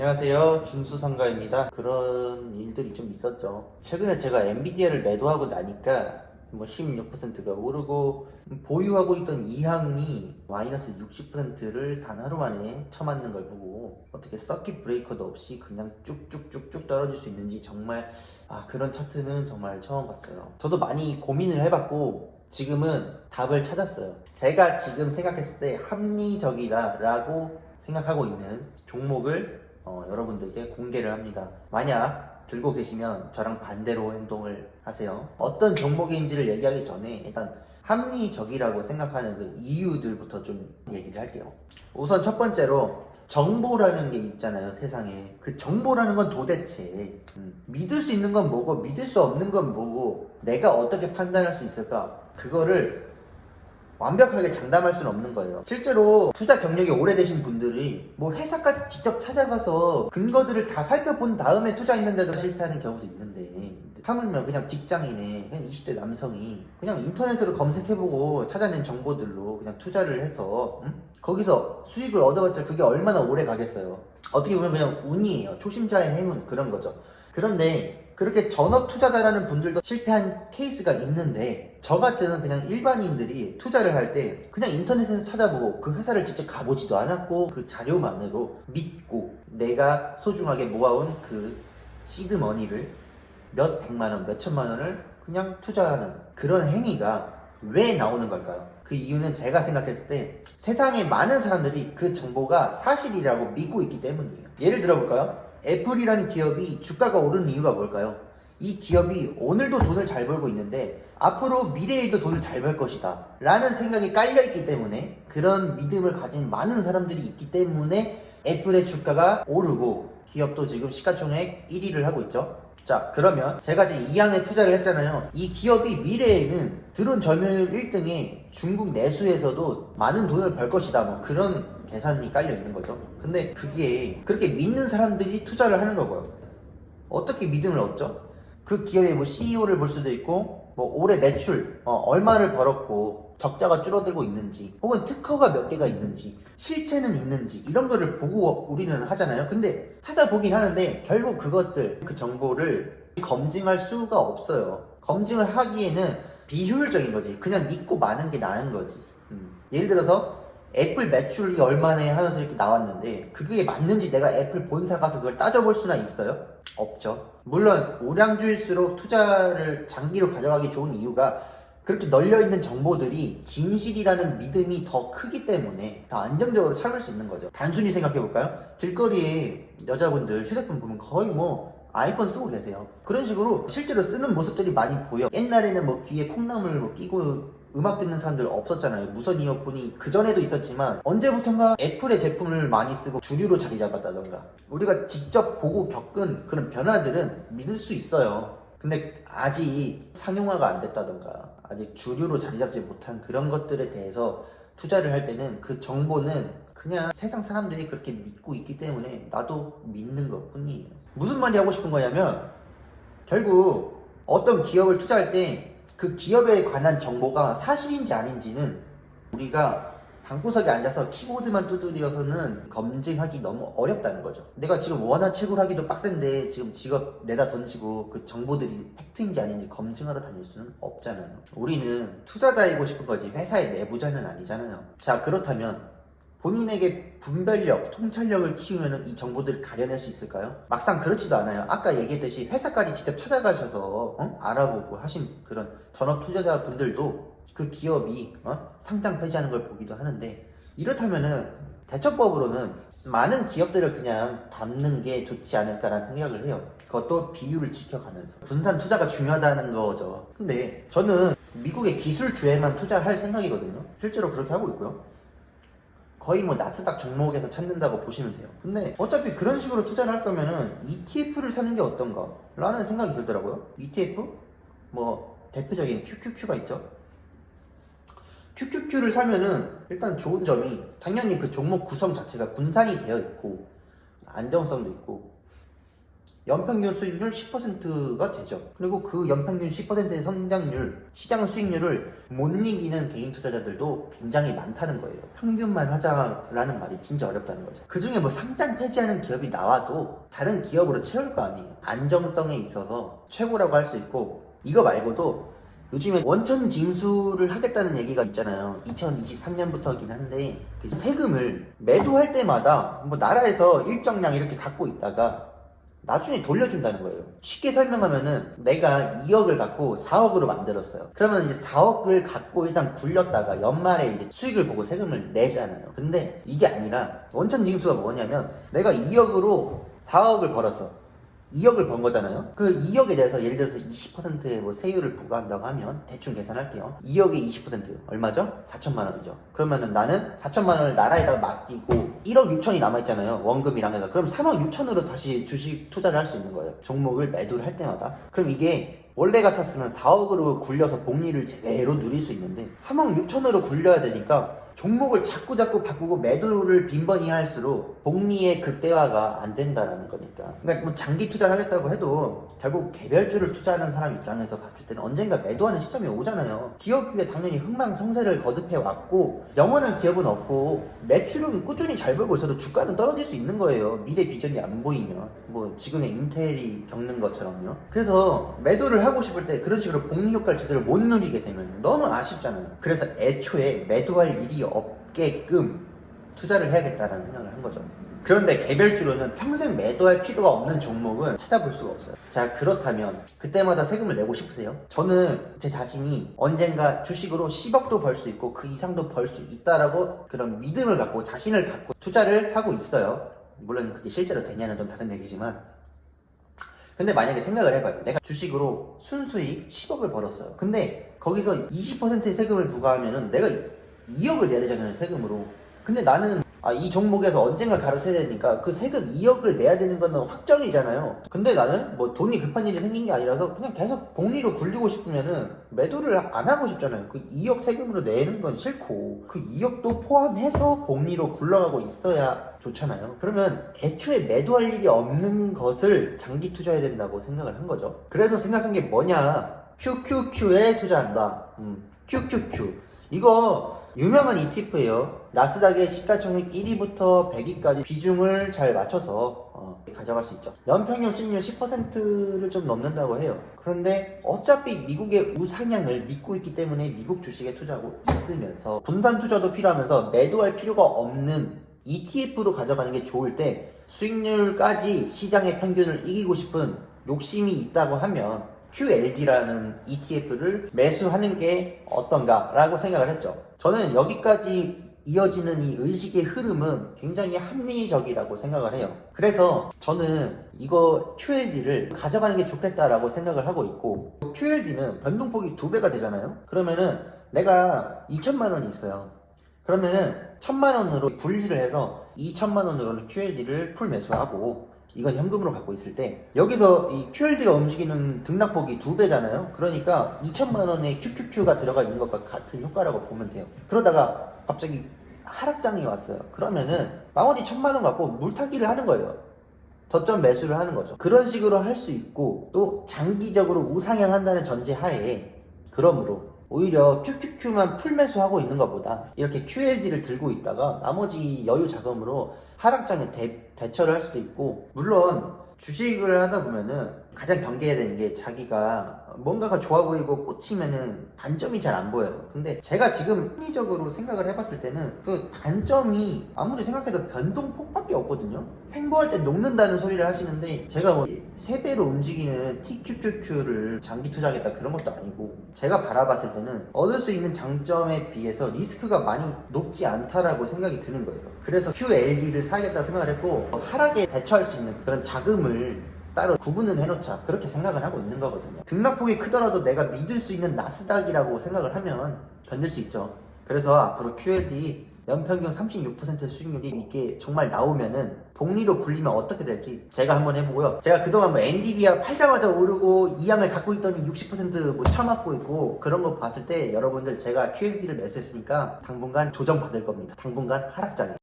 안녕하세요. 준수상가입니다. 그런 일들이 좀 있었죠. 최근에 제가 엔비디아를 매도하고 나니까 뭐 16%가 오르고 보유하고 있던 이항이 마이너스 60%를 단 하루 만에 쳐맞는 걸 보고 어떻게 서킷 브레이커도 없이 그냥 쭉쭉쭉쭉 떨어질 수 있는지 정말 아 그런 차트는 정말 처음 봤어요. 저도 많이 고민을 해봤고 지금은 답을 찾았어요. 제가 지금 생각했을 때 합리적이다라고 생각하고 있는 종목을 어, 여러분들께 공개를 합니다. 만약 들고 계시면 저랑 반대로 행동을 하세요. 어떤 종목인지를 얘기하기 전에 일단 합리적이라고 생각하는 그 이유들부터 좀 얘기를 할게요. 우선 첫 번째로 정보라는 게 있잖아요 세상에 그 정보라는 건 도대체 음, 믿을 수 있는 건 뭐고 믿을 수 없는 건 뭐고 내가 어떻게 판단할 수 있을까 그거를 완벽하게 장담할 수는 없는 거예요. 실제로 투자 경력이 오래되신 분들이 뭐 회사까지 직접 찾아가서 근거들을 다 살펴본 다음에 투자했는데도 실패하는 경우도 있는데 하물며 그냥 직장인의 그냥 20대 남성이 그냥 인터넷으로 검색해보고 찾아낸 정보들로 그냥 투자를 해서 음? 거기서 수익을 얻어봤자 그게 얼마나 오래 가겠어요. 어떻게 보면 그냥 운이에요. 초심자의 행운 그런 거죠. 그런데 그렇게 전업 투자자라는 분들도 실패한 케이스가 있는데 저 같은 그냥 일반인들이 투자를 할 때 그냥 인터넷에서 찾아보고 그 회사를 직접 가보지도 않았고 그 자료만으로 믿고 내가 소중하게 모아온 그 시드 머니를 몇 백만 원, 몇 천만 원을 그냥 투자하는 그런 행위가 왜 나오는 걸까요? 그 이유는 제가 생각했을 때 세상에 많은 사람들이 그 정보가 사실이라고 믿고 있기 때문이에요. 예를 들어볼까요? 애플이라는 기업이 주가가 오르는 이유가 뭘까요? 이 기업이 오늘도 돈을 잘 벌고 있는데 앞으로 미래에도 돈을 잘 벌 것이다 라는 생각이 깔려있기 때문에 그런 믿음을 가진 많은 사람들이 있기 때문에 애플의 주가가 오르고 기업도 지금 시가총액 1위를 하고 있죠. 자 그러면 제가 지금 이항에 투자를 했잖아요. 이 기업이 미래에는 드론 점유율 1등에 중국 내수에서도 많은 돈을 벌 것이다. 뭐 그런 계산이 깔려 있는 거죠. 근데 그게 그렇게 믿는 사람들이 투자를 하는 거고요. 어떻게 믿음을 얻죠? 그 기업의 뭐 CEO를 볼 수도 있고 뭐 올해 매출 어, 얼마를 벌었고 적자가 줄어들고 있는지 혹은 특허가 몇 개가 있는지 실체는 있는지 이런 거를 보고 우리는 하잖아요. 근데 찾아보긴 하는데 결국 그것들 그 정보를 검증할 수가 없어요. 검증을 하기에는 비효율적인 거지. 그냥 믿고 마는 게 나은 거지. 음. 예를 들어서 애플 매출이 얼마네 하면서 이렇게 나왔는데 그게 맞는지 내가 애플 본사 가서 그걸 따져볼 수나 있어요? 없죠. 물론 우량주일수록 투자를 장기로 가져가기 좋은 이유가 그렇게 널려있는 정보들이 진실이라는 믿음이 더 크기 때문에 더 안정적으로 참을 수 있는 거죠. 단순히 생각해볼까요? 길거리에 여자분들 휴대폰 보면 거의 뭐 아이폰 쓰고 계세요. 그런 식으로 실제로 쓰는 모습들이 많이 보여. 옛날에는 뭐 귀에 콩나물 뭐 끼고 음악 듣는 사람들 없었잖아요. 무선 이어폰이 그전에도 있었지만 언제부턴가 애플의 제품을 많이 쓰고 주류로 자리 잡았다던가 우리가 직접 보고 겪은 그런 변화들은 믿을 수 있어요. 근데 아직 상용화가 안 됐다던가 아직 주류로 자리 잡지 못한 그런 것들에 대해서 투자를 할 때는 그 정보는 그냥 세상 사람들이 그렇게 믿고 있기 때문에 나도 믿는 것 뿐이에요. 무슨 말이 하고 싶은 거냐면 결국 어떤 기업을 투자할 때 그 기업에 관한 정보가 사실인지 아닌지는 우리가 방구석에 앉아서 키보드만 두드려서는 검증하기 너무 어렵다는 거죠. 내가 지금 원화 채굴 하기도 빡센데 지금 직업 내다 던지고 그 정보들이 팩트인지 아닌지 검증하러 다닐 수는 없잖아요. 우리는 투자자이고 싶은 거지 회사의 내부자는 아니잖아요. 자 그렇다면 본인에게 분별력, 통찰력을 키우면 이 정보들을 가려낼 수 있을까요? 막상 그렇지도 않아요. 아까 얘기했듯이 회사까지 직접 찾아가셔서 어? 알아보고 하신 그런 전업 투자자 분들도 그 기업이 어? 상장 폐지하는 걸 보기도 하는데 이렇다면은 대처법으로는 많은 기업들을 그냥 담는 게 좋지 않을까라는 생각을 해요. 그것도 비율을 지켜가면서 분산 투자가 중요하다는 거죠. 근데 저는 미국의 기술주에만 투자할 생각이거든요. 실제로 그렇게 하고 있고요. 거의 뭐 나스닥 종목에서 찾는다고 보시면 돼요. 근데 어차피 그런 식으로 투자를 할 거면은 ETF를 사는 게 어떤가? 라는 생각이 들더라고요. ETF? 뭐 대표적인 QQQ가 있죠. QQQ를 사면은 일단 좋은 점이 당연히 그 종목 구성 자체가 분산이 되어 있고 안정성도 있고 연평균 수익률 10%가 되죠. 그리고 그 연평균 10%의 성장률, 시장 수익률을 못 이기는 개인 투자자들도 굉장히 많다는 거예요. 평균만 하자라는 말이 진짜 어렵다는 거죠. 그 중에 뭐 상장 폐지하는 기업이 나와도 다른 기업으로 채울 거 아니에요. 안정성에 있어서 최고라고 할 수 있고 이거 말고도 요즘에 원천 징수를 하겠다는 얘기가 있잖아요. 2023년부터긴 한데 그 세금을 매도할 때마다 뭐 나라에서 일정량 이렇게 갖고 있다가 나중에 돌려준다는 거예요. 쉽게 설명하면은 내가 2억을 갖고 4억으로 만들었어요. 그러면 이제 4억을 갖고 일단 굴렸다가 연말에 이제 수익을 보고 세금을 내잖아요. 근데 이게 아니라 원천 징수가 뭐냐면 내가 2억으로 4억을 벌었어. 2억을 번 거잖아요. 그 2억에 대해서 예를 들어서 20%의 뭐 세율을 부과한다고 하면 대충 계산할게요. 2억에 20% 얼마죠? 4천만 원이죠. 그러면은 나는 4천만 원을 나라에다가 맡기고 1억 6천이 남아 있잖아요. 원금이랑 해서. 그럼 3억 6천으로 다시 주식 투자를 할 수 있는 거예요. 종목을 매도를 할 때마다. 그럼 이게 원래 같았으면 4억으로 굴려서 복리를 제대로 누릴 수 있는데 3억 6천으로 굴려야 되니까 종목을 자꾸 자꾸 바꾸고 매도를 빈번히 할수록 복리의 극대화가 안 된다라는 거니까. 그러니까 뭐 장기 투자를 하겠다고 해도 결국 개별주를 투자하는 사람 입장에서 봤을 때는 언젠가 매도하는 시점이 오잖아요. 기업에 당연히 흥망성쇠를 거듭해 왔고 영원한 기업은 없고 매출은 꾸준히 잘 벌고 있어도 주가는 떨어질 수 있는 거예요. 미래 비전이 안 보이면 뭐 지금의 인텔이 겪는 것처럼요. 그래서 매도를 하고 싶을 때 그런 식으로 복리 효과를 제대로 못 누리게 되면 너무 아쉽잖아요. 그래서 애초에 매도할 일이 없게끔 투자를 해야겠다라는 생각을 한 거죠. 그런데 개별주로는 평생 매도할 필요가 없는 종목은 찾아볼 수가 없어요. 자, 그렇다면 그때마다 세금을 내고 싶으세요? 저는 제 자신이 언젠가 주식으로 10억도 벌 수 있고 그 이상도 벌 수 있다라고 그런 믿음을 갖고 자신을 갖고 투자를 하고 있어요. 물론 그게 실제로 되냐는 좀 다른 얘기지만 근데 만약에 생각을 해봐요. 내가 주식으로 순수익 10억을 벌었어요. 근데 거기서 20%의 세금을 부과하면은 내가 2억을 내야 되잖아요, 세금으로. 근데 나는 아, 이 종목에서 언젠가 가르쳐야 되니까 그 세금 2억을 내야 되는 거는 확정이잖아요. 근데 나는 뭐 돈이 급한 일이 생긴 게 아니라서 그냥 계속 복리로 굴리고 싶으면은 매도를 안 하고 싶잖아요. 그 2억 세금으로 내는 건 싫고 그 2억도 포함해서 복리로 굴러가고 있어야 좋잖아요. 그러면 애초에 매도할 일이 없는 것을 장기 투자해야 된다고 생각을 한 거죠. 그래서 생각한 게 뭐냐? QQQ에 투자한다. 음, QQQ. 이거 유명한 ETF예요. 나스닥의 시가총액 1위부터 100위까지 비중을 잘 맞춰서 어, 가져갈 수 있죠. 연평균 수익률 10%를 좀 넘는다고 해요. 그런데 어차피 미국의 우상향을 믿고 있기 때문에 미국 주식에 투자하고 있으면서 분산 투자도 필요하면서 매도할 필요가 없는 ETF로 가져가는 게 좋을 때 수익률까지 시장의 평균을 이기고 싶은 욕심이 있다고 하면 QLD라는 ETF를 매수하는 게 어떤가라고 생각을 했죠. 저는 여기까지 이어지는 이 의식의 흐름은 굉장히 합리적이라고 생각을 해요. 그래서 저는 이거 QLD를 가져가는 게 좋겠다라고 생각을 하고 있고 QLD는 변동폭이 두 배가 되잖아요. 그러면은 내가 2천만 원이 있어요. 그러면은 천만 원으로 분리를 해서 2천만 원으로는 QLD를 풀 매수하고 이건 현금으로 갖고 있을 때 여기서 이 QLD가 움직이는 등락폭이 두 배잖아요. 그러니까 2천만 원의 QQQ가 들어가 있는 것과 같은 효과라고 보면 돼요. 그러다가 갑자기 하락장이 왔어요. 그러면은 나머지 천만 원 갖고 물타기를 하는 거예요. 저점 매수를 하는 거죠. 그런 식으로 할 수 있고 또 장기적으로 우상향한다는 전제 하에 그러므로 오히려 QQQ만 풀 매수하고 있는 것보다 이렇게 QLD를 들고 있다가 나머지 여유 자금으로 하락장에 대, 대처를 할 수도 있고 물론 주식을 하다 보면은 가장 경계해야 되는 게 자기가 뭔가가 좋아 보이고 꽂히면은 단점이 잘 안 보여요. 근데 제가 지금 합리적으로 생각을 해봤을 때는 그 단점이 아무리 생각해도 변동폭밖에 없거든요. 횡보할 때 녹는다는 소리를 하시는데 제가 뭐 3배로 움직이는 TQQQ를 장기 투자하겠다 그런 것도 아니고 제가 바라봤을 때는 얻을 수 있는 장점에 비해서 리스크가 많이 높지 않다라고 생각이 드는 거예요. 그래서 QLD를 사야겠다 생각을 했고 하락에 대처할 수 있는 그런 자금을 따로 구분은 해놓자. 그렇게 생각을 하고 있는 거거든요. 등락폭이 크더라도 내가 믿을 수 있는 나스닥이라고 생각을 하면 견딜 수 있죠. 그래서 앞으로 QLD 연평균 36% 수익률이 이게 정말 나오면은 복리로 굴리면 어떻게 될지 제가 한번 해보고요. 제가 그동안 뭐 엔디비아 팔자마자 오르고 이양을 갖고 있더니 60%뭐 쳐맞고 있고 그런 거 봤을 때 여러분들 제가 QLD를 매수했으니까 당분간 조정 받을 겁니다. 당분간 하락장에